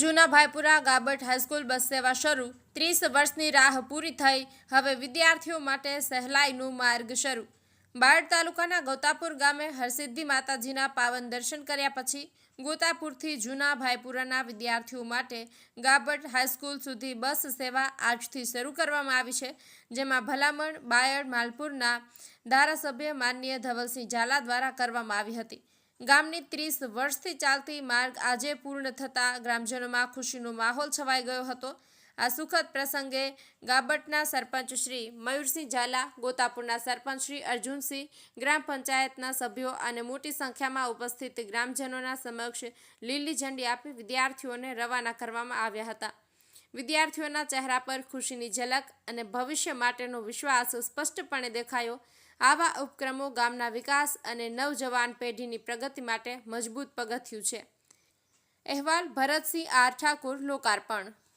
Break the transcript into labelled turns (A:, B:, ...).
A: જૂના ભાઈપુરા ગાબટ હાઈસ્કૂલ બસ સેવા શરૂ. ત્રીસ વર્ષની રાહ પૂરી થઈ. હવે વિદ્યાર્થીઓ માટે સહેલાઈનું માર્ગ શરૂ. બાયડ તાલુકાના ગોતાપુર ગામે હરસિદ્ધિ માતાજીના પાવન દર્શન કર્યા પછી ગોતાપુરથી જૂના ભાઈપુરાના વિદ્યાર્થીઓ માટે ગાબટ હાઈસ્કૂલ સુધી બસ સેવા આજથી શરૂ કરવામાં આવી છે, જેમાં ભલામણ બાયડ માલપુરના ધારાસભ્ય માનનીય ધવલસિંહ ઝાલા દ્વારા કરવામાં આવી હતી. ગામની ત્રીસ વર્ષથી ચાલતી માર્ગ આજે પૂર્ણ થતાં ગ્રામજનોમાં ખુશીનો માહોલ છવાઈ ગયો હતો. આ સુખદ પ્રસંગે ગાબટના સરપંચ શ્રી મયુરસિંહ ઝાલા, ગોતાપુરના સરપંચ શ્રી અર્જુનસિંહ, ગ્રામ પંચાયતના સભ્યો અને મોટી સંખ્યામાં ઉપસ્થિત ગ્રામજનોના સમક્ષ લીલી ઝંડી આપી વિદ્યાર્થીઓને રવાના કરવામાં આવ્યા હતા. વિદ્યાર્થીઓના ચહેરા પર ખુશીની ઝલક અને ભવિષ્ય માટેનો વિશ્વાસ સ્પષ્ટપણે દેખાયો. આવા ઉપક્રમો ગામના વિકાસ અને નવજવાન પેઢીની પ્રગતિ માટે મજબૂત પગથિયું છે. અહેવાલ ભરતસિંહ આર ઠાકુર, લોકાર્પણ.